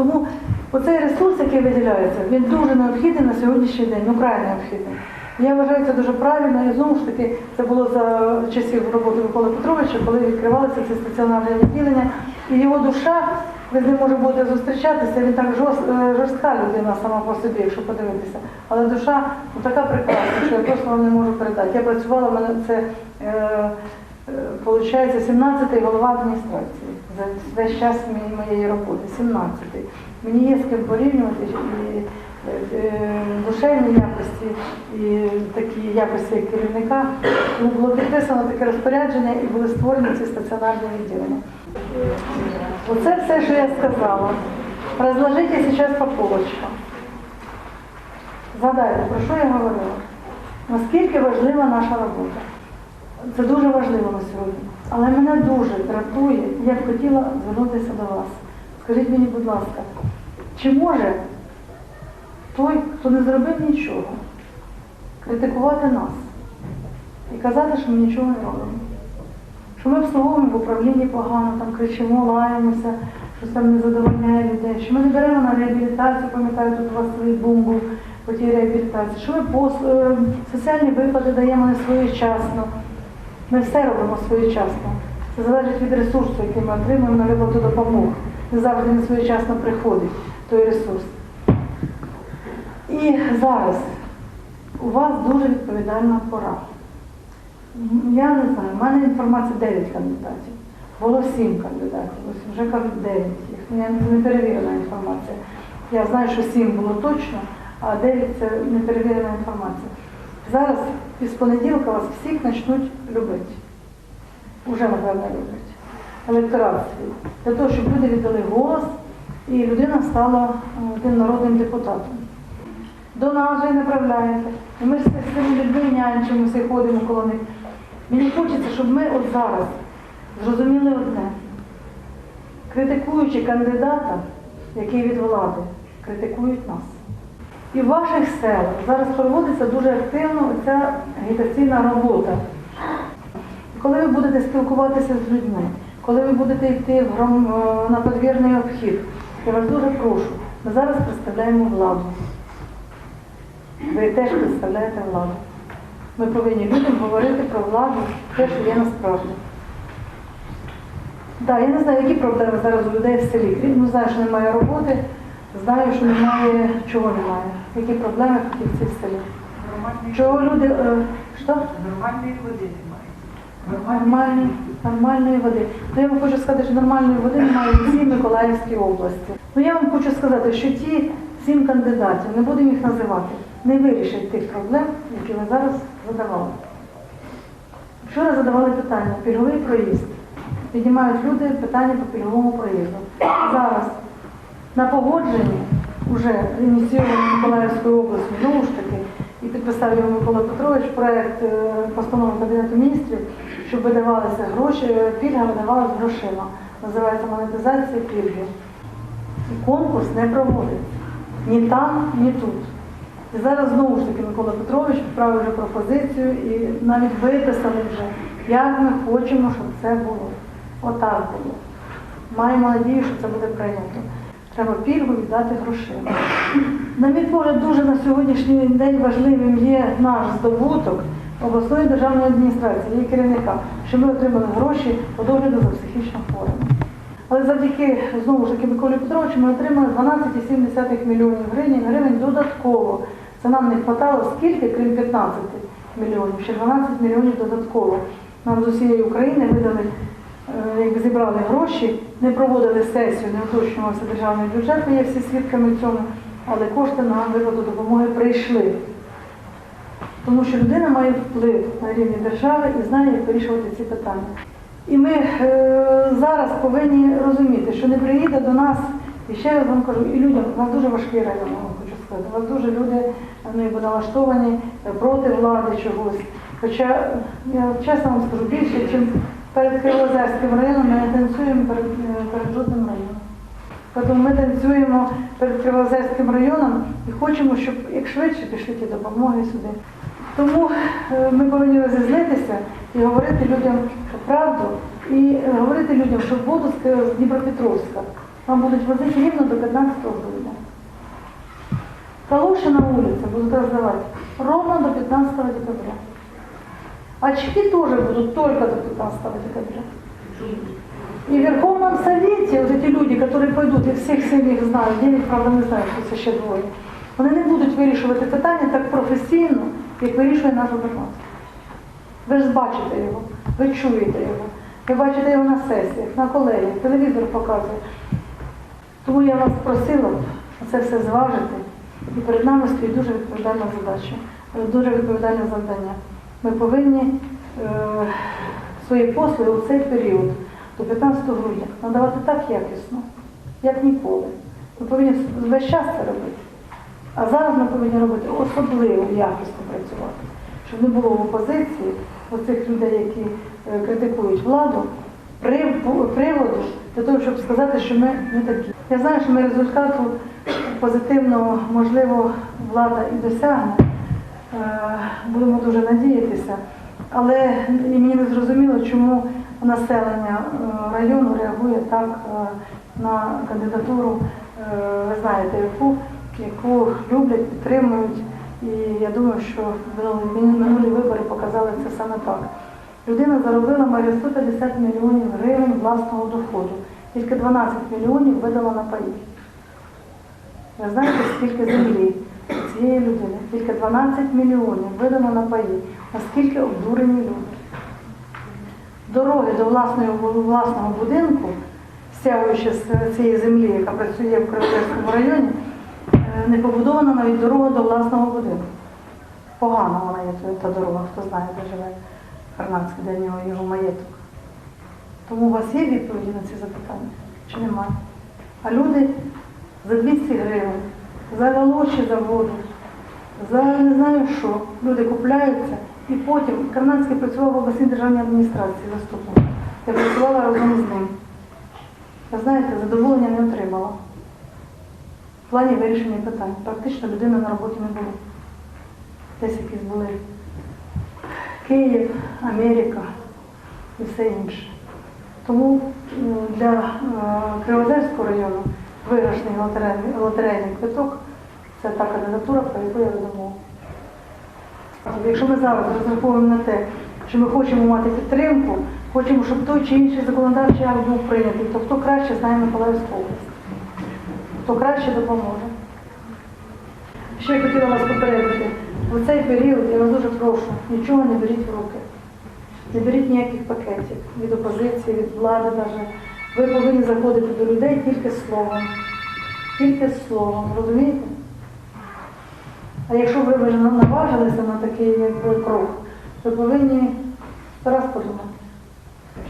Тому оцей ресурс, який виділяється, він дуже необхідний на сьогоднішній день, ну край необхідний. Я вважаю це дуже правильно, і знову ж таки це було за часів роботи Миколи Петровича, коли відкривалися ці стаціонарні відділення. І його душа, ви з ним може буде зустрічатися, він так жорст, е, жорстка людина сама по собі, якщо подивитися. Але душа ну, така прекрасна, що я просто вам не можу передати. Я працювала, в мене це е, Получається, 17-й голова адміністрації за весь час моєї- роботи, 17-й. Мені є з ким порівнювати і е, е, душевні якості, і такі якості як керівника. Тому було підписано таке розпорядження і були створені ці стаціонарні відділення. Оце все, що я сказала. Разложите сейчас по полочкам. Згадайте, про що я говорила? Наскільки важлива наша робота. Це дуже важливо на сьогодні. Але мене дуже дратує, я б хотіла звернутися до вас. Скажіть мені, будь ласка, чи може той, хто не зробив нічого, критикувати нас і казати, що ми нічого не робимо? Що ми обслуговуємо в управлінні погано, там кричимо, лаємося, що там не задовольняє людей, що ми не беремо на реабілітацію, пам'ятаю, тут у вас свій бум по тій реабілітації, що ми пос- е, соціальні виплати даємо не своєчасно. Ми все робимо своєчасно. Це залежить від ресурсу, який ми отримуємо на виплату допомог. Не завжди не своєчасно приходить той ресурс. І зараз у вас дуже відповідальна пора. Я не знаю, в мене інформація 9 кандидатів. Було 7 кандидатів, ось вже кажуть 9 їх. Ну, Я не перевірена інформація. Я знаю, що 7 було точно, а 9 це неперевірена інформація. Зараз із понеділка вас всіх почнуть любити. Уже, напевно, люблять. Електорат свій. Для того, щоб люди віддали голос і людина стала е, тим народним депутатом. До нас же направляєте. І ми з цими людьми нянчимося і ходимо коло них. Мені хочеться, щоб ми от зараз зрозуміли одне. Критикуючи кандидата, який від влади, критикують нас. І в ваших селах зараз проводиться дуже активно ця агітаційна робота. Коли ви будете спілкуватися з людьми, коли ви будете йти в гром- е, на подвірний обхід, я вас дуже прошу, ми зараз представляємо владу. Ви теж представляєте владу. Ми повинні людям говорити про владу, те, що є насправді. Так, я не знаю, які проблеми зараз у людей в селі. Крім, ну, знаю, що немає роботи, знаю, що немає, чого немає. Які проблеми фахівці в селі. Чого люди, е, що? нормальної води немає. Нормальної, нормальної води. Ну, я вам хочу сказати, що нормальної води немає в всій Миколаївській області. Ну я вам хочу сказати, що ті сім кандидатів, не будемо їх називати, не вирішать тих проблем, які ви зараз задавали. Вчора задавали питання, пільговий проїзд. Піднімають люди питання по пільговому проїзду. Зараз на погодженні вже ініційовано Миколаївською областю, знову ж таки, і підписав його Микола Петрович проект е, постанови Кабінету міністрів, щоб видавалися гроші, пільга видавалася грошима. Називається монетизація пільги. І конкурс не проводиться ні там, ні тут. І зараз знову ж таки Микола Петрович відправив вже пропозицію і навіть виписали вже, як ми хочемо, щоб це було. Отак було. Маємо надію, що це буде прийнято. Треба пільгу віддати грошима. На мій погляд, дуже на сьогоднішній день важливим є наш здобуток обласної державної адміністрації, її керівника, що ми отримали гроші по догляду за психічно хворими. Але завдяки знову ж таки Миколі Петровичу ми отримали 12,7 мільйонів гривень, гривень додатково. Це нам не вистачало скільки, крім 15 мільйонів, ще 12 мільйонів додатково. Нам з усієї України видали, е, якби зібрали гроші, не проводили сесію, не уточнювався державний бюджет, ми є всі свідками цьому, але кошти на виплату допомоги прийшли. Тому що людина має вплив на рівні держави і знає, як вирішувати ці питання. І ми е, зараз повинні розуміти, що не приїде до нас, і ще раз вам кажу, і людям, у нас дуже важкий район, хочу сказати. У нас дуже люди ну, якби налаштовані проти влади чогось. Хоча я чесно вам скажу більше, ніж перед Кривозерським районом ми не танцюємо перед, е, перед жодним районом. Тому ми танцюємо перед Кривозерським районом і хочемо, щоб як швидше пішли ті допомоги сюди. Тому е, ми повинні розізлитися і говорити людям правду, і говорити людям, що воду з Дніпропетровська Вам будуть возити рівно до 15 грудня. Калоши на улице будут раздавать ровно до 15 декабря. Очки тоже будут только до 15 декабря. И в Верховном Совете вот эти люди, которые пойдут, я всіх всіх їх знаю, денег, правда, не знаю, це ще двоє, вони не будуть вирішувати питання так професійно, як вирішує наш губернатор. Ви ж бачите його, ви чуєте його, ви бачите його на сесіях, на колегіях, телевізор показує. Тому я вас просила це все зважити. І перед нами стоїть дуже відповідальна задача, дуже відповідальне завдання. Ми повинні е, свої послуги у цей період до 15 грудня надавати так якісно, як ніколи. Ми повинні весь час це робити. А зараз ми повинні робити особливо якісно працювати, щоб не було в опозиції оцих людей, які е, критикують владу, приводу для того, щоб сказати, що ми не такі. Я знаю, що ми результату позитивного, можливо, влада і досягне. Е, Будемо дуже надіятися. Але і мені не зрозуміло, чому населення е, району реагує так е, на кандидатуру, ви знаєте, яку, яку люблять, підтримують. І я думаю, що минулі- вибори показали це саме так. Людина заробила майже 150 мільйонів гривень власного доходу. Тільки 12 мільйонів видала на паї. Ви знаєте, скільки землі цієї людини? Тільки 12 мільйонів видано на паї. Наскільки обдурені люди. Дороги до власного, власного будинку, стягуючи з цієї землі, яка працює в Криводерському районі, е, не побудована навіть дорога до власного будинку. Погана вона є та- дорога, хто знає, де живе Карнацький, де нього його маєток. Тому у вас є відповіді на ці запитання? Чи немає? А люди за 200 гривень, за галоші за воду, за не знаю що, люди купляються. І потім Карнацький працював в обласній державній адміністрації заступником. Я працювала разом з ним. Ви знаєте, задоволення не отримала. В плані вирішення питань. Практично людини на роботі не було. Десь якісь були Київ, Америка і все інше. Тому для е, Кривозерського району виграшний лотерейний квиток це та кандидатура, про яку я веду. Якщо ми зараз розраховуємо на те, що ми хочемо мати підтримку, хочемо, щоб той чи інший законодавчий акт був прийнятий, то хто краще знає Миколаївську область, хто краще допоможе. Ще я хотіла вас попередити, в цей період я вас дуже прошу, нічого не беріть в руки. Не беріть ніяких пакетів від опозиції, від влади навіть. Ви повинні заходити до людей тільки словом. Тільки словом, розумієте? А якщо ви вже наважилися на такий якби, крок, то повинні раз подумати,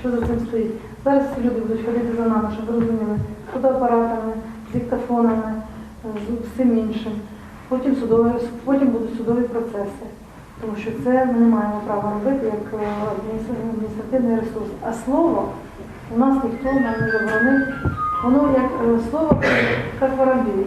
що за цим стоїть. Зараз люди будуть ходити за нами, щоб розуміли, з фотоапаратами, з диктофонами, з всім іншим. Потім, судові, потім будуть судові процеси. Тому що це ми не маємо права робити як е, адміністративний ресурс. А слово у нас ніхто не заборонив. Воно як е, слово, як воробій.